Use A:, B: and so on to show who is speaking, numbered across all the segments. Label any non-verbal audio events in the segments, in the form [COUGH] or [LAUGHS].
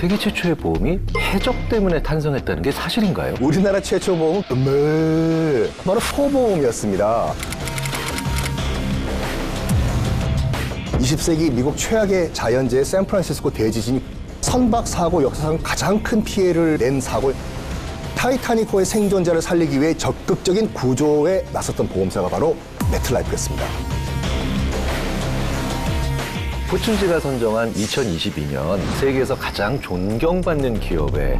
A: 세계 최초의 보험이 해적 때문에 탄생했다는 게 사실인가요?
B: 우리나라 최초 보험은 네, 바로 소보험이었습니다. 20세기 미국 최악의 자연재해 샌프란시스코 대지진이 선박 사고 역사상 가장 큰 피해를 낸 사고 타이타닉호의 생존자를 살리기 위해 적극적인 구조에 나섰던 보험사가 바로 메트라이프였습니다.
A: 포춘지가 선정한 2022년 세계에서 가장 존경받는 기업에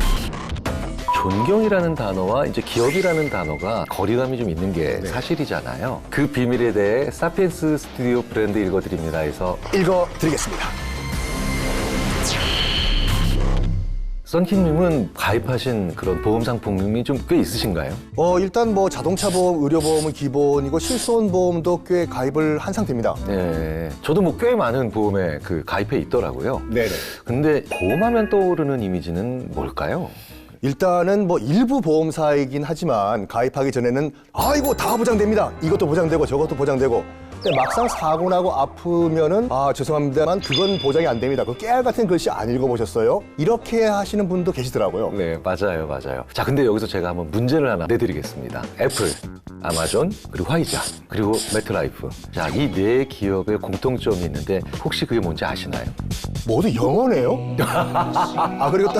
A: 존경이라는 단어와 이제 기업이라는 단어가 거리감이 좀 있는 게 사실이잖아요. 그 비밀에 대해 사피엔스 스튜디오 브랜드 읽어드립니다 해서
B: 읽어드리겠습니다.
A: 썬킴님은 가입하신 그런 보험 상품이 좀 꽤 있으신가요?
B: 어, 일단 뭐 자동차 보험, 의료 보험은 기본이고 실손 보험도 꽤 가입을 한 상태입니다.
A: 네, 저도 뭐 꽤 많은 보험에 그 가입해 있더라고요.
B: 네네.
A: 근데 보험하면 떠오르는 이미지는 뭘까요?
B: 일단은 뭐 일부 보험사이긴 하지만 가입하기 전에는 아이고 다 보장됩니다. 이것도 보장되고 저것도 보장되고. 근데 막상 사고 나고 아프면은 아 죄송합니다만 그건 보장이 안 됩니다. 그 깨알 같은 글씨 안 읽어보셨어요? 이렇게 하시는 분도 계시더라고요.
A: 네, 맞아요, 맞아요. 자, 근데 여기서 제가 한번 문제를 하나 내드리겠습니다. 애플, 아마존, 그리고 화이자, 그리고 매트라이프. 자, 이 네 기업의 공통점이 있는데 혹시 그게 뭔지 아시나요?
B: 모두 영어네요? 아 그리고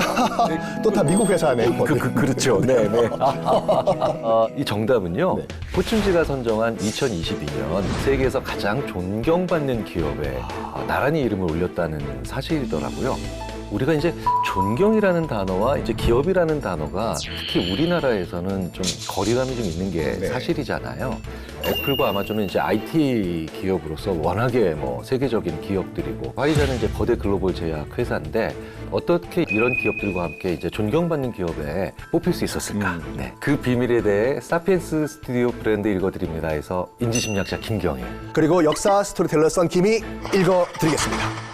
B: 또 다 미국 회사네요.
A: 그, 그, 그렇죠. 네, 네. [LAUGHS] 어, 이 정답은요.
B: 네.
A: 포춘지가 선정한 2022년 세계에서 가장 존경받는 기업에 어, 나란히 이름을 올렸다는 사실이더라고요. 우리가 이제 존경이라는 단어와 이제 기업이라는 단어가 특히 우리나라에서는 좀 거리감이 좀 있는 게
B: 네.
A: 사실이잖아요. 애플과 아마존은 이제 IT 기업으로서 워낙에 뭐 세계적인 기업들이고 화이자는 이제 거대 글로벌 제약 회사인데 어떻게 이런 기업들과 함께 이제 존경받는 기업에 뽑힐 수 있었을까? 네. 그 비밀에 대해 사피엔스 스튜디오 브랜드 읽어드립니다 해서 인지심리학자 김경희.
B: 그리고 역사 스토리텔러 썬킴이 읽어드리겠습니다.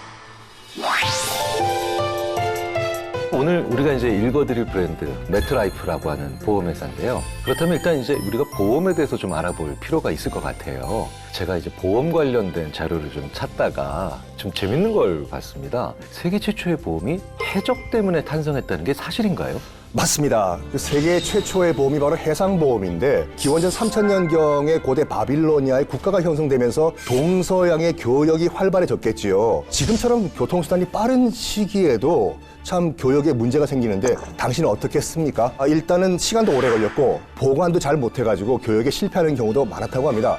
A: 오늘 우리가 이제 읽어드릴 브랜드 매트라이프라고 하는 보험회사인데요. 그렇다면 일단 이제 우리가 보험에 대해서 좀 알아볼 필요가 있을 것 같아요. 제가 이제 보험 관련된 자료를 좀 찾다가 좀 재밌는 걸 봤습니다. 세계 최초의 보험이 해적 때문에 탄생했다는 게 사실인가요?
B: 맞습니다. 그 세계 최초의 보험이 바로 해상보험인데 기원전 3000년경에 고대 바빌로니아의 국가가 형성되면서 동서양의 교역이 활발해졌겠지요. 지금처럼 교통수단이 빠른 시기에도 참 교역에 문제가 생기는데 당신은 어떻게 했습니까? 아, 일단은 시간도 오래 걸렸고 보관도 잘 못해가지고 교역에 실패하는 경우도 많았다고 합니다.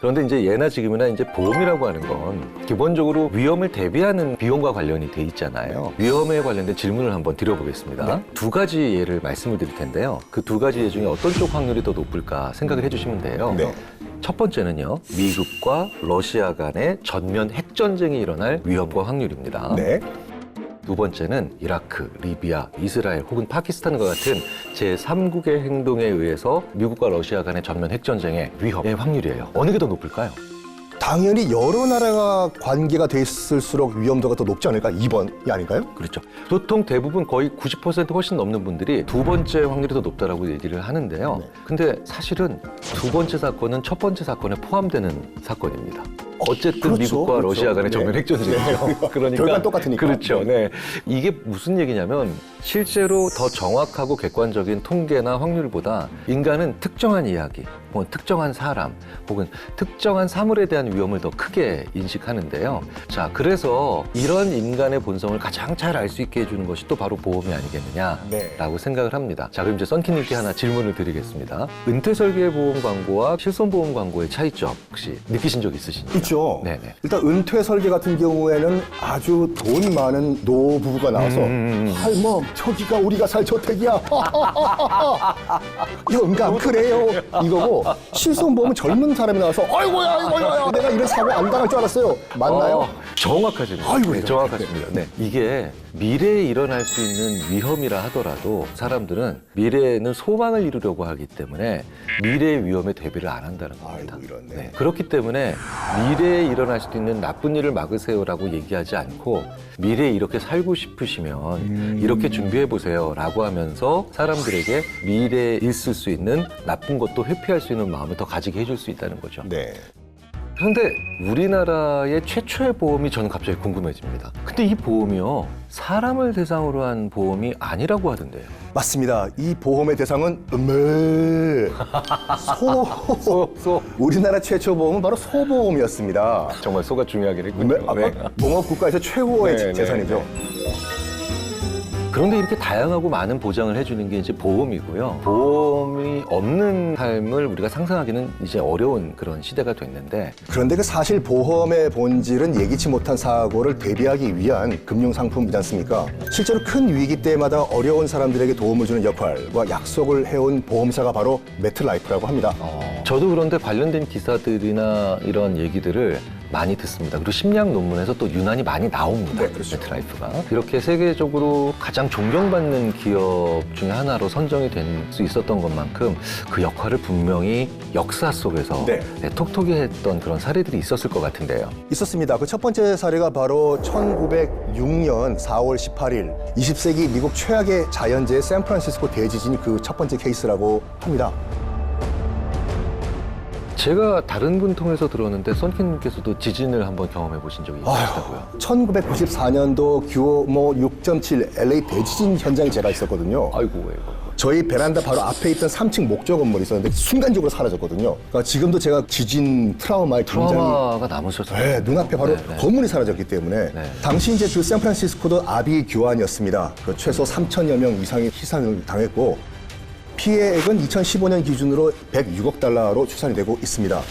A: 그런데 이제 예나 지금이나 이제 보험이라고 하는 건 기본적으로 위험을 대비하는 비용과 관련이 돼 있잖아요. 위험에 관련된 질문을 한번 드려보겠습니다. 두 가지 예를 말씀을 드릴 텐데요. 그 두 가지 예 중에 어떤 쪽 확률이 더 높을까 생각을 해주시면 돼요.
B: 네.
A: 첫 번째는요, 미국과 러시아 간의 전면 핵전쟁이 일어날 위험과 확률입니다.
B: 네.
A: 두 번째는 이라크, 리비아, 이스라엘 혹은 파키스탄과 같은 제3국의 행동에 의해서 미국과 러시아 간의 전면 핵전쟁의 위험의 확률이에요. 어느 게 더 높을까요?
B: 당연히 여러 나라가 관계가 돼 있을수록 위험도가 더 높지 않을까? 2번이 아닌가요?
A: 그렇죠. 보통 대부분 거의 90% 훨씬 넘는 분들이 두 번째 확률이 더 높다라고 얘기를 하는데요.
B: 네.
A: 근데 사실은 두 번째 사건은 첫 번째 사건에 포함되는 사건입니다. 어쨌든
B: 그렇죠,
A: 미국과
B: 그렇죠.
A: 러시아 간의
B: 네.
A: 전면 핵전쟁이죠. [LAUGHS] 그러니까
B: 결과는 똑같으니까.
A: 그렇죠. 네. 이게 무슨 얘기냐면 실제로 더 정확하고 객관적인 통계나 확률보다 인간은 특정한 이야기, 혹은 특정한 사람, 혹은 특정한 사물에 대한 위험을 더 크게 인식하는데요. 자, 그래서 이런 인간의 본성을 가장 잘 알 수 있게 해주는 것이 또 바로 보험이 아니겠느냐라고
B: 네.
A: 생각을 합니다. 자, 그럼 이제 썬키님께 하나 질문을 드리겠습니다. 은퇴 설계 보험 광고와 실손 보험 광고의 차이점 혹시 느끼신 적 있으신가요?
B: 있죠.
A: 네네.
B: 일단 은퇴 설계 같은 경우에는 아주 돈 많은 노 부부가 나와서
A: 음, 음, 음.
B: 할멈 저기가 우리가 살 저택이야. [LAUGHS] 영감 그래요. 이거고 실손보험은 젊은 사람이 나와서 아이고야 아이고야 내가 이런 사고 안 당할 줄 알았어요. 맞나요?
A: 어, 정확하십니다.
B: 아이고,
A: 네,
B: 이런.
A: 정확하십니다. 네. 이게 미래에 일어날 수 있는 위험이라 하더라도 사람들은 미래에는 소망을 이루려고 하기 때문에 미래의 위험에 대비를 안 한다는 겁니다.
B: 아이고, 이렇네.
A: 그렇기 때문에 미래 에 일어날 수도 있는 나쁜 일을 막으세요라고 얘기하지 않고 미래에 이렇게 살고 싶으시면
B: 음.
A: 이렇게 준비해 보세요라고 하면서 사람들에게 미래에 있을 수 있는 나쁜 것도 회피할 수 있는 마음을 더 가지게 해줄 수 있다는 거죠.
B: 네.
A: 그런데 우리나라의 최초의 보험이 저는 갑자기 궁금해집니다. 근데 이 보험이요 사람을 대상으로 한 보험이 아니라고 하던데요.
B: 맞습니다. 이 보험의 대상은 음메 소.
A: 소, 소.
B: 우리나라 최초 보험은 바로 소보험이었습니다.
A: 정말 소가 중요하긴
B: 네,
A: 했군요.
B: 아까
A: 네.
B: 농업 국가에서 최고의
A: 네, 네,
B: 재산이죠.
A: 그런데 이렇게 다양하고 많은 보장을 해주는 게 이제 보험이고요. 보험이 없는 삶을 우리가 상상하기는 이제 어려운 그런 시대가 됐는데
B: 그런데 그 사실 보험의 본질은 예기치 못한 사고를 대비하기 위한 금융 상품이지 않습니까? 실제로 큰 위기 때마다 어려운 사람들에게 도움을 주는 역할과 약속을 해온 보험사가 바로 매트라이프라고 합니다.
A: 저도 그런데 관련된 기사들이나 이런 얘기들을 많이 듣습니다. 그리고 심리학 논문에서 또 유난히 많이 나옵니다.
B: 네, 그렇죠.
A: 매트라이프가 이렇게 세계적으로 가장 존경받는 기업 중에 하나로 선정이 될수 있었던 것만큼 그 역할을 분명히 역사 속에서
B: 네.
A: 네, 톡톡히 했던 그런 사례들이 있었을 것 같은데요.
B: 있었습니다. 그 첫 번째 사례가 바로 1906년 4월 18일 20세기 미국 최악의 자연재해 샌프란시스코 대지진이 그 첫 번째 케이스라고 합니다.
A: 제가 다른 분 통해서 들었는데 썬킴님께서도 지진을 한번 경험해 보신 적이 있으시다고요.
B: 1994년도 규모 6.7 LA 대지진 현장에 제가 있었거든요.
A: 아이고, 아이고.
B: 저희 베란다 바로 앞에 있던 3층 목조 건물이 있었는데 순간적으로 사라졌거든요. 그러니까 지금도 제가 지진 트라우마에 굉장히
A: 트라우마가 남으셨어요.
B: 네, 눈앞에 바로
A: 네, 네.
B: 건물이 사라졌기 때문에
A: 네.
B: 당시 이제 그 샌프란시스코도 아비 교환이었습니다. 그 최소 3천여 명 이상이 희생을 당했고 피해액은 2015년 기준으로 106억 달러로 추산이 되고 있습니다.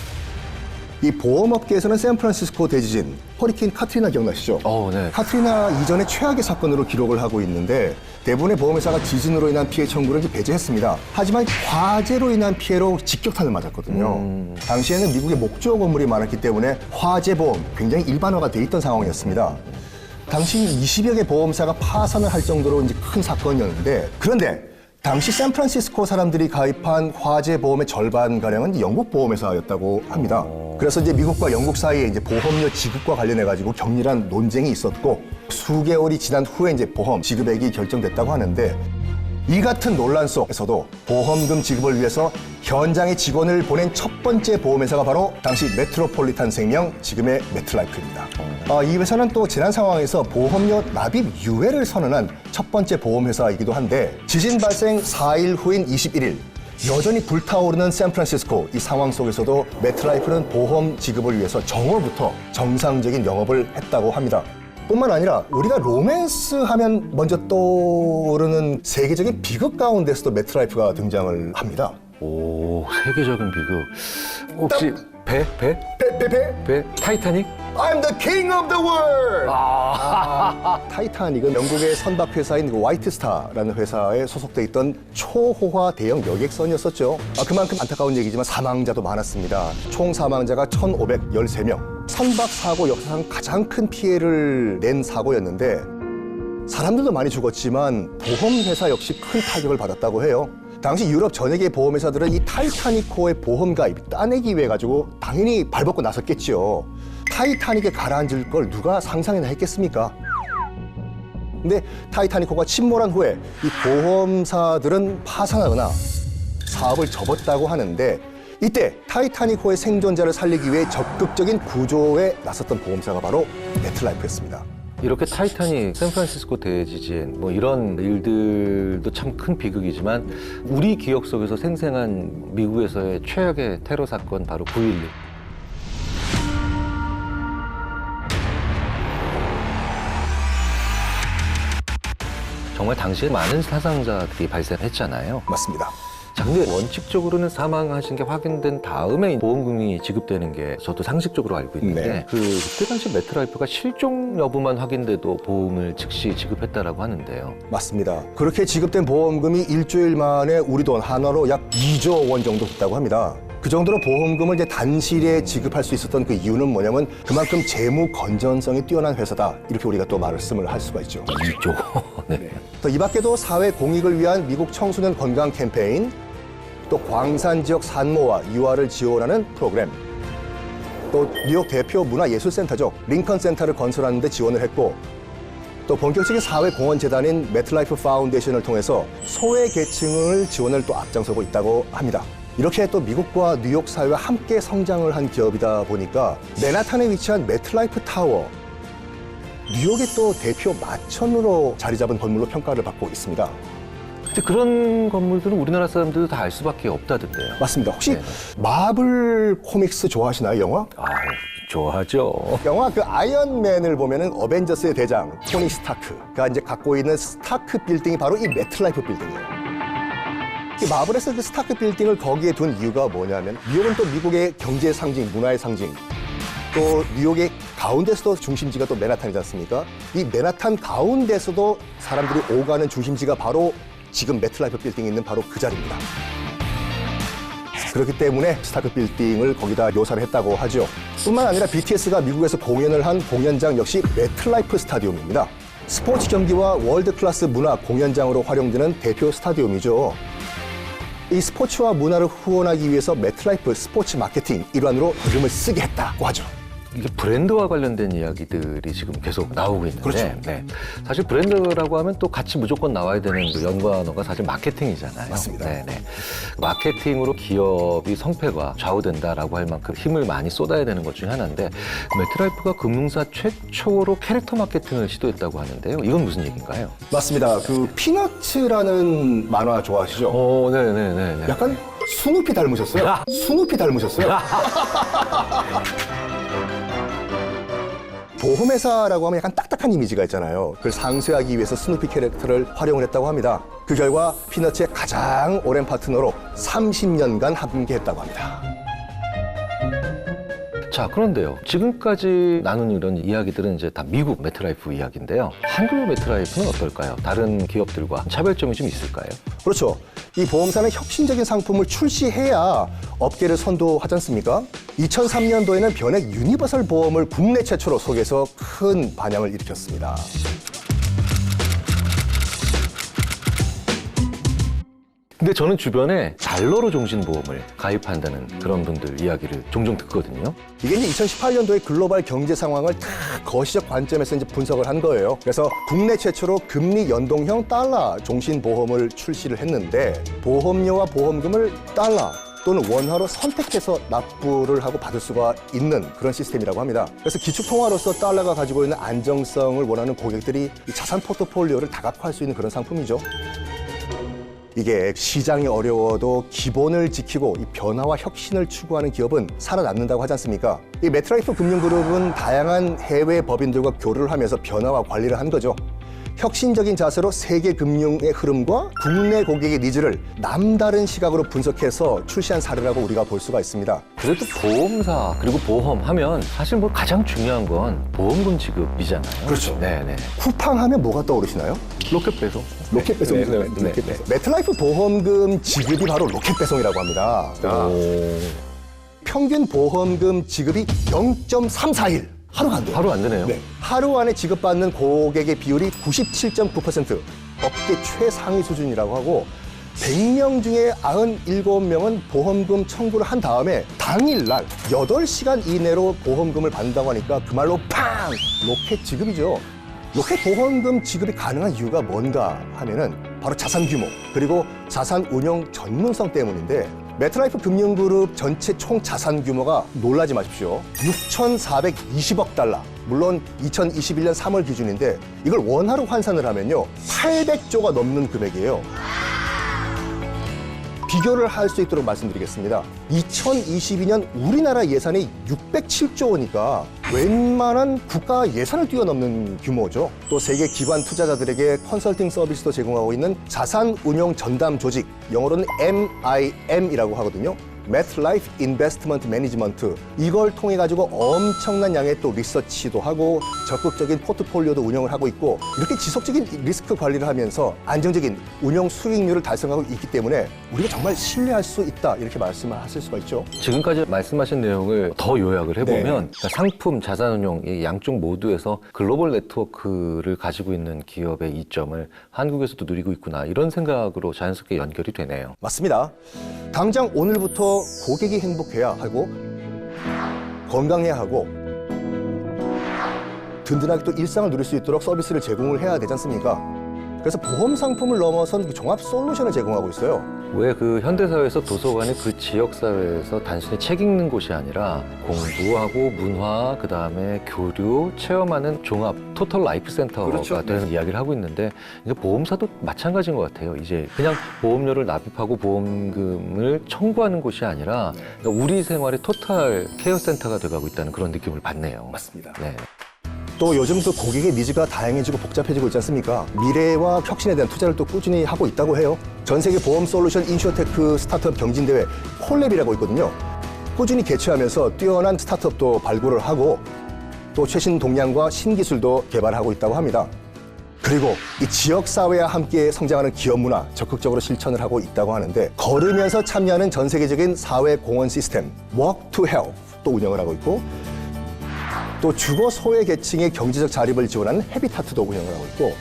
B: 이 보험업계에서는 샌프란시스코 대지진, 허리케인 카트리나 기억나시죠?
A: 어, 네.
B: 카트리나 이전의 최악의 사건으로 기록을 하고 있는데 대부분의 보험회사가 지진으로 인한 피해 청구를 배제했습니다. 하지만 화재로 인한 피해로 직격탄을 맞았거든요. 당시에는 미국의 목조 건물이 많았기 때문에 화재 보험 굉장히 일반화가 돼 있던 상황이었습니다. 당시 20여 개 보험사가 파산을 할 정도로 이제 큰 사건이었는데 그런데 당시 샌프란시스코 사람들이 가입한 화재 보험의 절반 가량은 영국 보험회사였다고 합니다. 그래서 이제 미국과 영국 사이에 이제 보험료 지급과 관련해 가지고 격렬한 논쟁이 있었고 수개월이 지난 후에 이제 보험 지급액이 결정됐다고 하는데 이 같은 논란 속에서도 보험금 지급을 위해서 현장에 직원을 보낸 첫 번째 보험회사가 바로 당시 메트로폴리탄 생명 지금의 매트라이프입니다. 아, 이 회사는 또 지난 상황에서 보험료 납입 유예를 선언한 첫 번째 보험회사이기도 한데 지진 발생 4일 후인 21일 여전히 불타오르는 샌프란시스코 이 상황 속에서도 매트라이프는 보험 지급을 위해서 정오부터 정상적인 영업을 했다고 합니다. 뿐만 아니라 우리가 로맨스 하면 먼저 떠오르는 세계적인 비극 가운데서도 매트라이프가 등장을 합니다.
A: 오, 세계적인 비극. 혹시 배? 배?
B: 빼빼빼
A: 배? 타이타닉?
B: I'm the king of the world!
A: 아,
B: 타이타닉은 영국의 선박 회사인 그 화이트스타라는 회사에 소속돼 있던 초호화 대형 여객선이었었죠. 아, 그만큼 안타까운 얘기지만 사망자도 많았습니다. 총 사망자가 1,513명. 선박 사고 역사상 가장 큰 피해를 낸 사고였는데 사람들도 많이 죽었지만 보험회사 역시 큰 타격을 받았다고 해요. 당시 유럽 전역의 보험회사들은 이 타이타닉호의 보험 가입 따내기 위해 가지고 당연히 발벗고 나섰겠지요. 타이타닉에 가라앉을 걸 누가 상상이나 했겠습니까? 근데 타이타닉호가 침몰한 후에 이 보험사들은 파산하거나 사업을 접었다고 하는데 이때 타이타닉호의 생존자를 살리기 위해 적극적인 구조에 나섰던 보험사가 바로 메트라이프였습니다.
A: 이렇게 타이타닉, 샌프란시스코 대지진, 뭐 이런 일들도 참 큰 비극이지만 우리 기억 속에서 생생한 미국에서의 최악의 테러 사건 바로 9.11. 정말 당시에 많은 사상자들이 발생했잖아요.
B: 맞습니다.
A: 자, 근데 원칙적으로는 사망하신 게 확인된 다음에 보험금이 지급되는 게 저도 상식적으로 알고 있는데
B: 네.
A: 그 그때 당시 매트라이프가 실종 여부만 확인돼도 보험을 즉시 지급했다라고 하는데요.
B: 맞습니다. 그렇게 지급된 보험금이 일주일 만에 우리 돈 한화로 약 2조 원 정도 됐다고 합니다. 그 정도로 보험금을 이제 단실에 지급할 수 있었던 그 이유는 뭐냐면 그만큼 재무 건전성이 뛰어난 회사다. 이렇게 우리가 또 말씀을 할 수가 있죠.
A: 2조. [LAUGHS] 네.
B: 또이 밖에도 사회 공익을 위한 미국 청소년 건강 캠페인, 또 광산 지역 산모와 유아를 지원하는 프로그램, 또 뉴욕 대표 문화예술센터죠. 링컨 센터를 건설하는 데 지원을 했고, 또 본격적인 사회공헌재단인 매트라이프 파운데이션을 통해서 소외 계층을 지원을 또 앞장서고 있다고 합니다. 이렇게 또 미국과 뉴욕 사회와 함께 성장을 한 기업이다 보니까 맨하탄에 위치한 매트라이프 타워 뉴욕의 또 대표 마천으로 자리 잡은 건물로 평가를 받고 있습니다.
A: 근데 그런 건물들은 우리나라 사람들도 다 알 수밖에 없다던데요.
B: 맞습니다. 혹시
A: 네.
B: 마블 코믹스 좋아하시나요, 영화?
A: 아, 좋아하죠.
B: 영화 그 아이언맨을 보면은 어벤져스의 대장 토니 스타크가 이제 갖고 있는 스타크 빌딩이 바로 이 매트라이프 빌딩이에요. 이 마블에서 그 스타크 빌딩을 거기에 둔 이유가 뭐냐면 뉴욕은 또 미국의 경제 상징, 문화의 상징. 또 뉴욕의 가운데서도 중심지가 또 맨하탄이지 않습니까? 이 맨하탄 가운데서도 사람들이 오가는 중심지가 바로 지금 매트라이프 빌딩이 있는 바로 그 자리입니다. 그렇기 때문에 스타크 빌딩을 거기다 묘사를 했다고 하죠. 뿐만 아니라 BTS가 미국에서 공연을 한 공연장 역시 매트라이프 스타디움입니다. 스포츠 경기와 월드 클래스 문화 공연장으로 활용되는 대표 스타디움이죠. 이 스포츠와 문화를 후원하기 위해서 매트라이프 스포츠 마케팅 일환으로 이름을 쓰게 했다고 하죠.
A: 이게 브랜드와 관련된 이야기들이 지금 계속 나오고 있는데
B: 그렇죠.
A: 네. 사실 브랜드라고 하면 또 같이 무조건 나와야 되는 그 연관어가 사실 마케팅이잖아요.
B: 맞습니다.
A: 네 네. 마케팅으로 기업이 성패가 좌우된다라고 할 만큼 힘을 많이 쏟아야 되는 것 중에 하나인데 매트라이프가 금융사 최초로 캐릭터 마케팅을 시도했다고 하는데요. 이건 무슨 얘기인가요?
B: 맞습니다. 그 피너츠라는 만화 좋아하시죠?
A: 어, 네 네 네.
B: 약간 스누피 닮으셨어요. [LAUGHS] 스누피 닮으셨어요. [LAUGHS] 보험회사라고 하면 약간 딱딱한 이미지가 있잖아요. 그걸 상쇄하기 위해서 스누피 캐릭터를 활용을 했다고 합니다. 그 결과 피너츠의 가장 오랜 파트너로 30년간 함께했다고 합니다.
A: 자, 그런데요. 지금까지 나눈 이런 이야기들은 이제 다 미국 매트라이프 이야기인데요. 한국 매트라이프는 어떨까요? 다른 기업들과 차별점이 좀 있을까요?
B: 그렇죠. 이 보험사는 혁신적인 상품을 출시해야 업계를 선도하지 않습니까? 2003년도에는 변액 유니버설 보험을 국내 최초로 소개해서 큰 반향을 일으켰습니다.
A: 근데 저는 주변에 달러로 종신보험을 가입한다는 그런 분들 이야기를 종종 듣거든요.
B: 이게 이제 2018년도의 글로벌 경제 상황을 다 거시적 관점에서 이제 분석을 한 거예요. 그래서 국내 최초로 금리 연동형 달러 종신 보험을 출시를 했는데 보험료와 보험금을 달러 또는 원화로 선택해서 납부를 하고 받을 수가 있는 그런 시스템이라고 합니다. 그래서 기축통화로서 달러가 가지고 있는 안정성을 원하는 고객들이 이 자산 포트폴리오를 다각화할 수 있는 그런 상품이죠. 이게 시장이 어려워도 기본을 지키고 이 변화와 혁신을 추구하는 기업은 살아남는다고 하지 않습니까? 이 매트라이프 금융그룹은 다양한 해외 법인들과 교류를 하면서 변화와 관리를 한 거죠. 혁신적인 자세로 세계 금융의 흐름과 국내 고객의 니즈를 남다른 시각으로 분석해서 출시한 사례라고 우리가 볼 수가 있습니다.
A: 그래도 보험사 그리고 보험 하면 사실 뭐 가장 중요한 건 보험금 지급이잖아요.
B: 그렇죠.
A: 네네.
B: 쿠팡 하면 뭐가 떠오르시나요?
A: 로켓 배송.
B: 로켓 배송이죠.
A: 네, 네, 네,
B: 로켓
A: 네.
B: 배송. 매트라이프 보험금 지급이 바로 로켓 배송이라고 합니다.
A: 오,
B: 평균 보험금 지급이 0.34일. 하루가 안 돼요.
A: 하루 안 되네요.
B: 네. 하루 안에 지급받는 고객의 비율이 97.9% 업계 최상위 수준이라고 하고 100명 중에 97명은 보험금 청구를 한 다음에 당일날 8시간 이내로 보험금을 받는다고 하니까 그 말로 팡! 로켓 지급이죠. 로켓 보험금 지급이 가능한 이유가 뭔가 하면은 바로 자산 규모 그리고 자산 운용 전문성 때문인데 매트라이프 금융그룹 전체 총 자산 규모가 놀라지 마십시오. 6,420억 달러. 물론 2021년 3월 기준인데 이걸 원화로 환산을 하면요. 800조가 넘는 금액이에요. 비교를 할 수 있도록 말씀드리겠습니다. 2022년 우리나라 예산이 607조 원이니까 웬만한 국가 예산을 뛰어넘는 규모죠. 또 세계 기관 투자자들에게 컨설팅 서비스도 제공하고 있는 자산 운용 전담 조직, 영어로는 MIM이라고 하거든요. MetLife Investment Management 이걸 통해 가지고 엄청난 양의 또 리서치도 하고 적극적인 포트폴리오도 운영을 하고 있고 이렇게 지속적인 리스크 관리를 하면서 안정적인 운영 수익률을 달성하고 있기 때문에 우리가 정말 신뢰할 수 있다 이렇게 말씀을 하실 수가 있죠.
A: 지금까지 말씀하신 내용을 더 요약을 해보면
B: 네.
A: 그러니까 상품, 자산운용 이 양쪽 모두에서 글로벌 네트워크를 가지고 있는 기업의 이점을 한국에서도 누리고 있구나 이런 생각으로 자연스럽게 연결이 되네요.
B: 맞습니다. 당장 오늘부터 고객이 행복해야 하고 건강해야 하고 든든하게 또 일상을 누릴 수 있도록 서비스를 제공을 해야 되지 않습니까? 그래서 보험 상품을 넘어선 그 종합 솔루션을 제공하고 있어요.
A: 왜 그 현대사회에서 도서관이 그 지역사회에서 단순히 책 읽는 곳이 아니라 공부하고 문화, 그 다음에 교류, 체험하는 종합, 토털 라이프 센터가
B: 그렇죠.
A: 되는 이야기를 하고 있는데 이게 보험사도 마찬가지인 것 같아요. 이제 그냥 보험료를 납입하고 보험금을 청구하는 곳이 아니라 그러니까 우리 생활의 토탈 케어 센터가 돼가고 있다는 그런 느낌을 받네요.
B: 맞습니다.
A: 네.
B: 또 요즘 그 고객의 니즈가 다양해지고 복잡해지고 있지 않습니까? 미래와 혁신에 대한 투자를 또 꾸준히 하고 있다고 해요. 전 세계 보험 솔루션 인슈어테크 스타트업 경진대회 콜랩이라고 있거든요. 꾸준히 개최하면서 뛰어난 스타트업도 발굴을 하고 또 최신 동향과 신기술도 개발하고 있다고 합니다. 그리고 이 지역 사회와 함께 성장하는 기업 문화 적극적으로 실천을 하고 있다고 하는데 걸으면서 참여하는 전 세계적인 사회 공헌 시스템 Walk to Health 또 운영을 하고 있고 또 주거 소외 계층의 경제적 자립을 지원하는 헤비타트도 운영을 하고 있고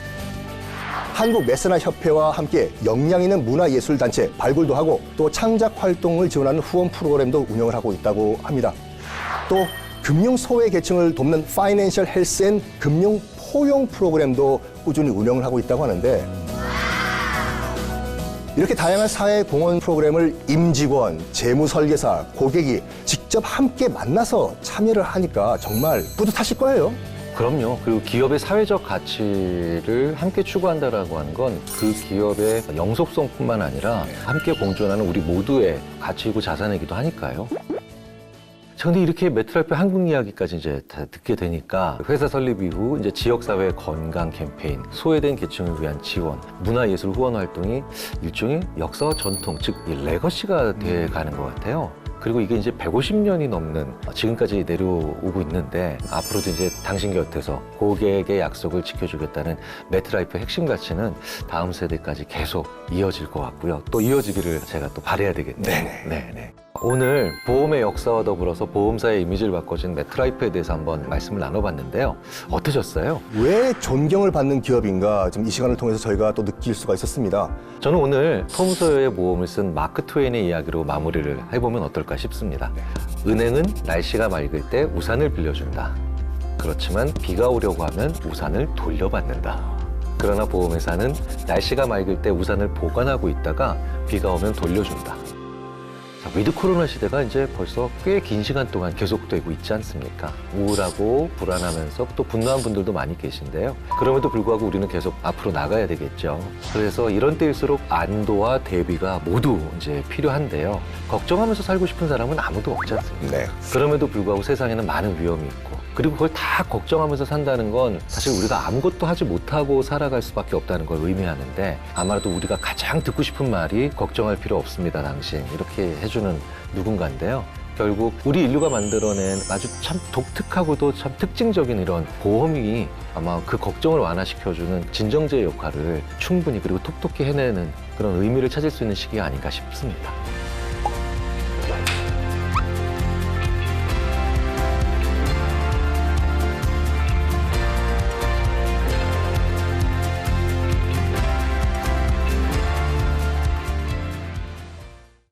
B: 한국 메세나 협회와 함께 역량 있는 문화예술 단체 발굴도 하고 또 창작 활동을 지원하는 후원 프로그램도 운영을 하고 있다고 합니다. 또 금융 소외 계층을 돕는 파이낸셜 헬스 앤 금융 포용 프로그램도 꾸준히 운영을 하고 있다고 하는데 이렇게 다양한 사회 공헌 프로그램을 임직원, 재무 설계사, 고객이 직접 함께 만나서 참여를 하니까 정말 뿌듯하실 거예요.
A: 그럼요. 그리고 기업의 사회적 가치를 함께 추구한다라고 하는 건 그 기업의 영속성뿐만 아니라 함께 공존하는 우리 모두의 가치이고 자산이기도 하니까요. 자, 근데 이렇게 매트라이프 한국 이야기까지 이제 다 듣게 되니까 회사 설립 이후 이제 지역사회 건강 캠페인, 소외된 계층을 위한 지원, 문화예술 후원 활동이 일종의 역사와 전통, 즉, 이 레거시가 돼 가는 것 같아요. 그리고 이게 이제 150년이 넘는 지금까지 내려오고 있는데 앞으로도 이제 당신 곁에서 고객의 약속을 지켜주겠다는 매트라이프의 핵심 가치는 다음 세대까지 계속 이어질 것 같고요. 또 이어지기를 제가 또 바래야 되겠네요. 네, 네. 오늘 보험의 역사와 더불어서 보험사의 이미지를 바꿔준 매트라이프에 대해서 한번 말씀을 나눠봤는데요. 어떠셨어요?
B: 왜 존경을 받는 기업인가 좀 이 시간을 통해서 저희가 또 느낄 수가 있었습니다.
A: 저는 오늘 톰 소여의 모험을 쓴 마크 트웨인의 이야기로 마무리를 해보면 어떨까 싶습니다. 은행은 날씨가 맑을 때 우산을 빌려준다. 그렇지만 비가 오려고 하면 우산을 돌려받는다. 그러나 보험회사는 날씨가 맑을 때 우산을 보관하고 있다가 비가 오면 돌려준다. 자, 위드 코로나 시대가 이제 벌써 꽤 긴 시간 동안 계속되고 있지 않습니까? 우울하고 불안하면서 또 분노한 분들도 많이 계신데요. 그럼에도 불구하고 우리는 계속 앞으로 나가야 되겠죠. 그래서 이런 때일수록 안도와 대비가 모두 이제 필요한데요. 걱정하면서 살고 싶은 사람은 아무도 없지 않습니까?
B: 네.
A: 그럼에도 불구하고 세상에는 많은 위험이 있고 그리고 그걸 다 걱정하면서 산다는 건 사실 우리가 아무것도 하지 못하고 살아갈 수밖에 없다는 걸 의미하는데 아마도 우리가 가장 듣고 싶은 말이 걱정할 필요 없습니다 당신 이렇게 해주는 누군가인데요 결국 우리 인류가 만들어낸 아주 참 독특하고도 참 특징적인 이런 보험이 아마 그 걱정을 완화시켜주는 진정제의 역할을 충분히 그리고 톡톡히 해내는 그런 의미를 찾을 수 있는 시기가 아닌가 싶습니다.